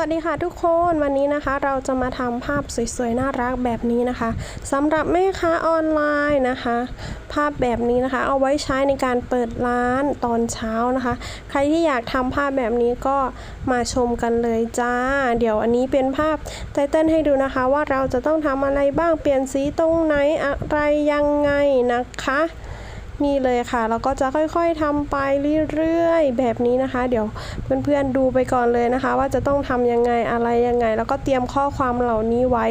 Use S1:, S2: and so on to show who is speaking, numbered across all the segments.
S1: วัสดีค่ะทุกคนวันนี้นะคะเราจะมาทำภาพสวยๆน่ารักแบบนี้นะคะสำหรับแม่ค้าออนไลน์นะคะ ภาพแบบนี้นะคะ เอาไว้ใช้ในการเปิดร้านตอนเช้านะคะ ใครที่อยากทำภาพแบบนี้ก็มาชมกันเลยจ้า เดี๋ยวอันนี้เป็นภาพไตเติ้ลให้ดูนะคะ ว่าเราจะต้องทำอะไรบ้างเปลี่ยนสีตรงไหนอะไรยังไงนะคะ นี่เลยค่ะ เราก็จะค่อยๆทำไปเรื่อยๆ แบบนี้นะคะ เดี๋ยวเพื่อนๆดูไปก่อนเลยนะคะ ว่าจะต้องทำยังไงอะไรยังไง แล้วก็เตรียมข้อความเหล่านี้ไว้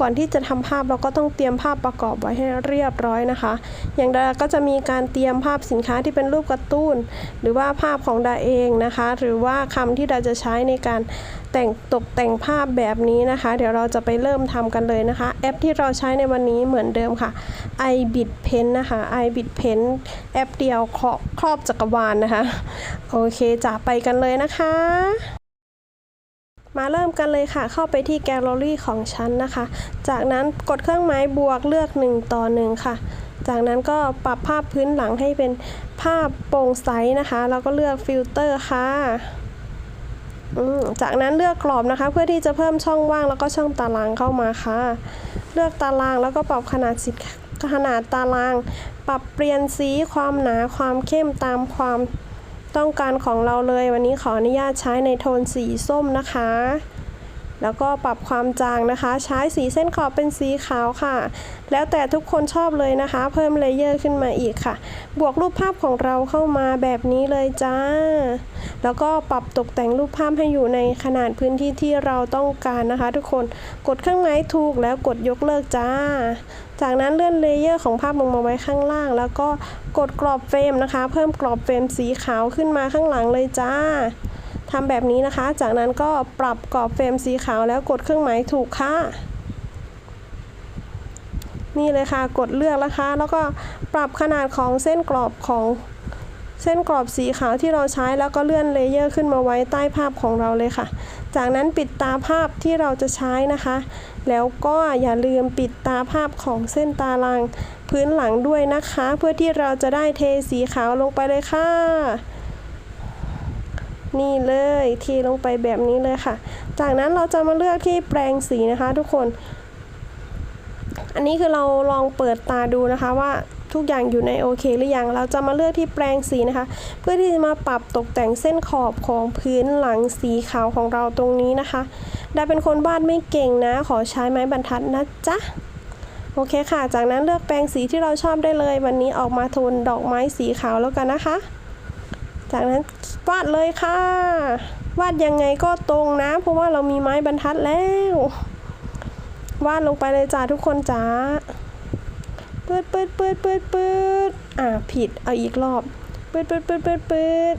S1: ก่อนที่จะทำภาพเราก็ต้องเตรียมภาพประกอบไว้ให้เรียบร้อยนะคะ อย่างดาก็จะมีการเตรียมภาพสินค้าที่เป็นรูปการ์ตูนหรือว่าภาพของดาเองนะคะ หรือว่าคำที่ดาจะใช้ในการแต่งตกแต่งภาพแบบนี้นะคะ เดี๋ยวเราจะไปเริ่มทำกันเลยนะคะ แอปที่เราใช้ในวันนี้เหมือนเดิมค่ะ iBit Pen นะคะ iBit Pen แอปเดียวครอบครอบจักรวาลนะคะ โอเคจะไปกันเลยนะคะมาเริ่มกันเลยค่ะ เข้าไปที่แกลเลอรี่ของฉันนะคะ จากนั้นกดเครื่องหมายบวกเลือก 1 ต่อ 1 ค่ะ จากนั้นก็ปรับภาพพื้นหลังให้เป็นภาพโปร่งใสนะคะ แล้วก็เลือกฟิลเตอร์ค่ะ จากนั้นเลือกกรอบนะคะ เพื่อที่จะเพิ่มช่องว่างแล้วก็ช่องตารางเข้ามาค่ะ เลือกตารางแล้วก็ปรับขนาดสิขนาดตาราง ปรับเปลี่ยนสีความหนาความเข้มตามความต้องการของเราเลย วันนี้ขออนุญาตใช้ในโทนสีส้มนะคะ แล้วก็ปรับความจางนะคะ ใช้สีเส้นขอบเป็นสีขาวค่ะ แล้วแต่ทุกคนชอบเลยนะคะ เพิ่มเลเยอร์ขึ้นมาอีกค่ะ บวกรูปภาพของเราเข้ามาแบบนี้เลยจ้า แล้วก็ปรับตกแต่งรูปภาพให้อยู่ในขนาดพื้นที่ที่เราต้องการนะคะ ทุกคนกดเครื่องหมายถูกแล้วกดยกเลิกจ้า จากนั้นเลื่อนเลเยอร์ของภาพลงมาไว้ข้างล่าง แล้วก็กดกรอบเฟรมนะคะ เพิ่มกรอบเฟรมสีขาวขึ้นมาข้างหลังเลยจ้า ทำแบบนี้นะคะ จากนั้นก็ปรับกรอบเฟรมสีขาวแล้วกดเครื่องหมายถูกค่ะ นี่เลยค่ะ กดเลือกนะคะ แล้วก็ปรับขนาดของเส้นกรอบของเส้นกรอบสีขาวที่เราใช้แล้วก็เลื่อนเลเยอร์ขึ้นมาไว้ใต้ภาพของเราเลยค่ะ จากนั้นปิดตาภาพที่เราจะใช้นะคะ แล้วก็อย่าลืมปิดตาภาพของเส้นตารางพื้นหลังด้วยนะคะ เพื่อที่เราจะได้เทสีขาวลงไปเลยค่ะ นี่เลยเทลงไปแบบนี้เลยค่ะ จากนั้นเราจะมาเลือกที่แปรงสีนะคะทุกคน อันนี้คือเราลองเปิดตาดูนะคะว่าทุกอย่างอยู่ในโอเคหรือยัง เราจะมาเลือกที่แปรงสีนะคะ เพื่อที่จะมาปรับตกแต่งเส้นขอบของพื้นหลังสีขาวของเราตรงนี้นะคะ ได้เป็นคนวาดไม่เก่งนะ ขอใช้ไม้บรรทัดนะจ๊ะ โอเคค่ะ จากนั้นเลือกแปรงสีที่เราชอบได้เลย วันนี้ออกมาโทนดอกไม้สีขาวแล้วกันนะคะ จากนั้นวาดเลยค่ะ วาดยังไงก็ตรงนะ เพราะว่าเรามีไม้บรรทัดแล้ว วาดลงไปเลยจ้าทุกคนจ้าปืดปืดปืดปืดปืดอ่าผิดเอาอีกรอบปืดปืดปืดปืดปืด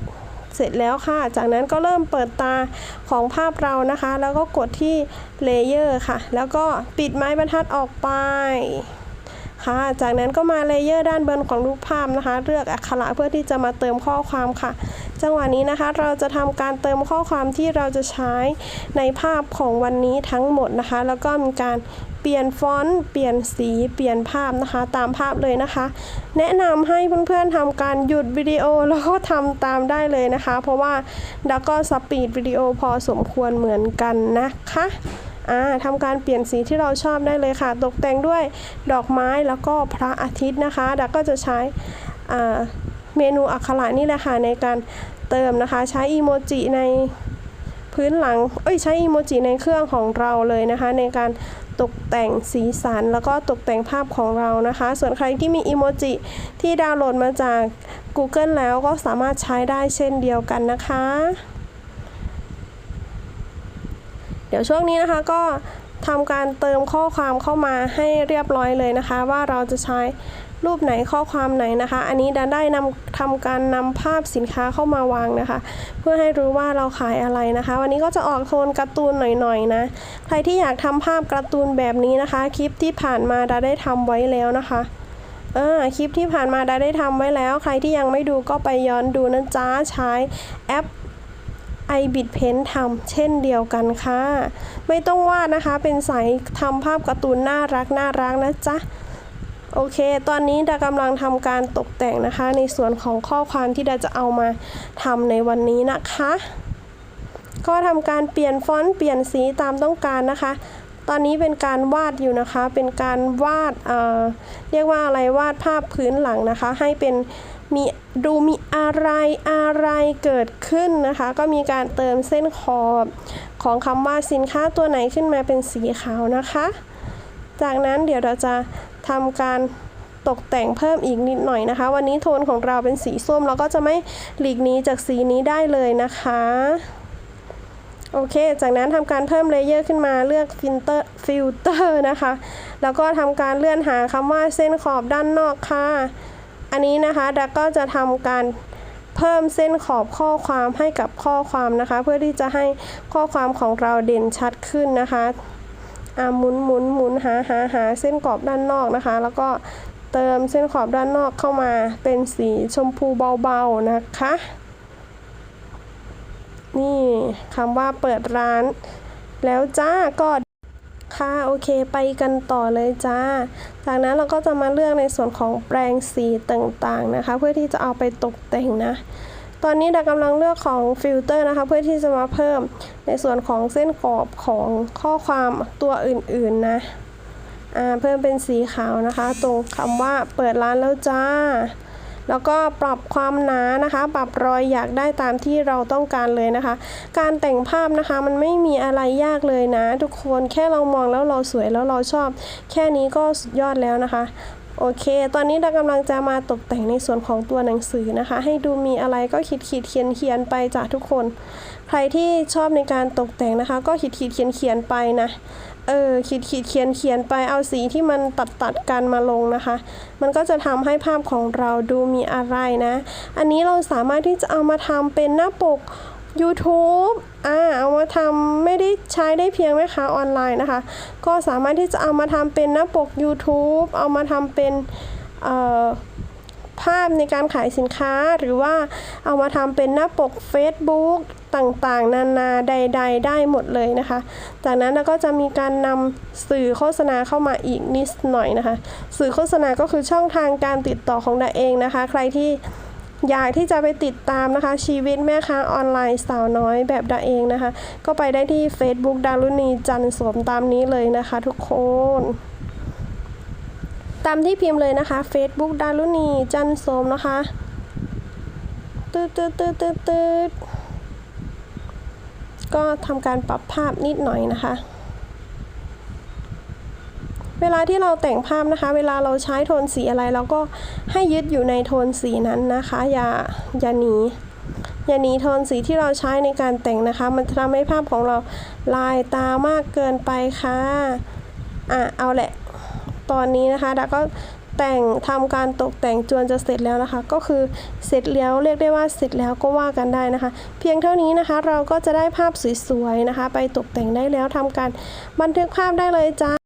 S1: เสร็จแล้วค่ะ จากนั้นก็เริ่มเปิดตาของภาพเรานะคะ แล้วก็กดที่เลเยอร์ค่ะ แล้วก็ปิดไม้บรรทัดออกไป ค่ะ จากนั้นก็มาเลเยอร์ด้านบนของรูปภาพนะคะ เลือกอักขระเพื่อที่จะมาเติมข้อความค่ะ จังหวะนี้นะคะเราจะทำการเติมข้อความที่เราจะใช้ในภาพของวันนี้ทั้งหมดนะคะ แล้วก็มีการเปลี่ยนฟอนต์ เปลี่ยนสี เปลี่ยนภาพนะคะ ตามภาพเลยนะคะ แนะนำให้เพื่อนๆทำการหยุดวิดีโอแล้วก็ทำตามได้เลยนะคะ เพราะว่าดักก็สปีดวิดีโอพอสมควรเหมือนกันนะคะ อ่าทำการเปลี่ยนสีที่เราชอบได้เลยค่ะ ตกแต่งด้วยดอกไม้แล้วก็พระอาทิตย์นะคะดักก็จะใช้เมนูอักขระนี่แหละค่ะในการเติมนะคะ ใช้อีโมจิในพื้นหลัง เอ้ยใช้อีโมจิในเครื่องของเราเลยนะคะ ในการตกแต่งสีสัน แล้วก็ตกแต่งภาพของเรานะคะ ส่วนใครที่มีอีโมจิที่ดาวน์โหลดมาจาก Google แล้วก็สามารถใช้ได้เช่นเดียวกันนะคะ เดี๋ยวช่วงนี้นะคะก็ทำการเติมข้อความเข้ามาให้เรียบร้อยเลยนะคะ ว่าเราจะใช้รูปไหนข้อความไหนนะคะ อันนี้ดาได้นำทำการนำภาพสินค้าเข้ามาวางนะคะ เพื่อให้รู้ว่าเราขายอะไรนะคะ วันนี้ก็จะออกโทนการ์ตูนหน่อยๆนะใครที่อยากทำภาพการ์ตูนแบบนี้นะคะ คลิปที่ผ่านมาดาได้ทำไว้แล้วนะคะเออคลิปที่ผ่านมาดาได้ทำไว้แล้ว ใครที่ยังไม่ดูก็ไปย้อนดูนะจ๊ะใช้แอป i b i t Pen ทำเช่นเดียวกันค่ะ ไม่ต้องวาดนะคะ เป็นสายทำภาพการ์ตูนน่ารักน่ารักนะจ๊ะโอเค ตอนนี้ดากำลังทำการตกแต่งนะคะ ในส่วนของข้อความที่ดาจะเอามาทำในวันนี้นะคะ ก็ก็ทำการเปลี่ยนฟอนต์เปลี่ยนสีตามต้องการนะคะ ตอนนี้เป็นการวาดอยู่นะคะ เป็นการวาดเอ่อเรียกว่าอะไรวาดภาพพื้นหลังนะคะ ให้เป็น มีดูมีอะไรอะไรเกิดขึ้นนะคะ ก็มีการเติมเส้นขอบของคำว่าสินค้าตัวไหนขึ้นมาเป็นสีขาวนะคะ จากนั้นเดี๋ยวเราจะทำการตกแต่งเพิ่มอีกนิดหน่อยนะคะ วันนี้โทนของเราเป็นสีส้มเราก็จะไม่หลีกหนีจากสีนี้ได้เลยนะคะโอเค จากนั้นทำการเพิ่มเลเยอร์ขึ้นมาเลือกฟิลเตอร์ฟิลเตอร์นะคะ แล้วก็ทำการเลื่อนหาคำว่าเส้นขอบด้านนอกค่ะ อันนี้นะคะดักก็จะทำการเพิ่มเส้นขอบข้อความให้กับข้อความนะคะ เพื่อที่จะให้ข้อความของเราเด่นชัดขึ้นนะคะอ่าหมุนหมุนหมุนหาหาหาเส้นขอบด้านนอกนะคะ แล้วก็เติมเส้นขอบด้านนอกเข้ามาเป็นสีชมพูเบาๆนะคะ นี่คำว่าเปิดร้านแล้วจ้าก็ ค่ะโอเคไปกันต่อเลยจ้า จากนั้นเราก็จะมาเลือกในส่วนของแปรงสีต่างๆนะคะ เพื่อที่จะเอาไปตกแต่งนะตอนนี้ดากำลังเลือกของฟิลเตอร์นะคะ เพื่อที่จะมาเพิ่มในส่วนของเส้นขอบของข้อความตัวอื่นๆนะเพิ่มเป็นสีขาวนะคะ ตรงคำว่าเปิดร้านแล้วจ้า แล้วก็ปรับความหนานะคะ ปรับรอยอยากได้ตามที่เราต้องการเลยนะคะ การแต่งภาพนะคะมันไม่มีอะไรยากเลยนะ ทุกคนแค่เรามองแล้วเราสวยแล้วเราชอบ แค่นี้ก็สุดยอดแล้วนะคะโอเค ตอนนี้เรากำลังจะมาตกแต่งในส่วนของตัวหนังสือนะคะ ให้ดูมีอะไรก็ขีดขีดเขียนเขียนไปจากทุกคน ใครที่ชอบในการตกแต่งนะคะ ก็ขีดขีดเขียนเขียนไปนะเออขีดขีดเขียนเขียนไปเอาสีที่มันตัดตัดกันมาลงนะคะ มันก็จะทำให้ภาพของเราดูมีอะไรนะ อันนี้เราสามารถที่จะเอามาทำเป็นหน้าปก YouTube อ่าเอามาทำไม่ได้ใช้ได้เพียงแม่ค้าออนไลน์นะคะ ก็สามารถที่จะเอามาทำเป็นหน้าปก YouTube เอามาทำเป็นเอ่อ ภาพในการขายสินค้าหรือว่าเอามาทำเป็นหน้าปก Facebook ต่างๆ นานาใด ๆ ได้หมดเลยนะคะ จากนั้นเราก็จะมีการนำสื่อโฆษณาเข้ามาอีกนิดหน่อยนะคะ สื่อโฆษณาก็คือช่องทางการติดต่อของดาเองนะคะ ใครที่อยากที่จะไปติดตามนะคะ ชีวิตแม่ค้าออนไลน์สาวน้อยแบบดาเองนะคะ ก็ไปได้ที่ Facebook ดารุณีจันสวมตามนี้เลยนะคะ ทุกคนามที่พิมพ์เลยนะคะ Facebook ดารุณีจันโสมนะคะตืดตืดตืดตืดตืดก็ทำการปรับภาพนิดหน่อยนะคะ เวลาที่เราแต่งภาพนะคะ เวลาเราใช้โทนสีอะไรเราก็ให้ยึดอยู่ในโทนสีนั้นนะคะ อย่าอย่าหนีอย่าหนีโทนสีที่เราใช้ในการแต่งนะคะ มันทำให้ภาพของเราลายตามากเกินไปค่ะอะเอาแหละ ตอนนี้นะคะดาก็แต่งทำการตกแต่งจวนจะเสร็จแล้วนะคะ ก็คือเสร็จแล้วเรียกได้ว่าเสร็จแล้วก็ว่ากันได้นะคะ เพียงเท่านี้นะคะเราก็จะได้ภาพสวยๆนะคะ ไปตกแต่งได้แล้วทำการบันทึกภาพได้เลยจ้า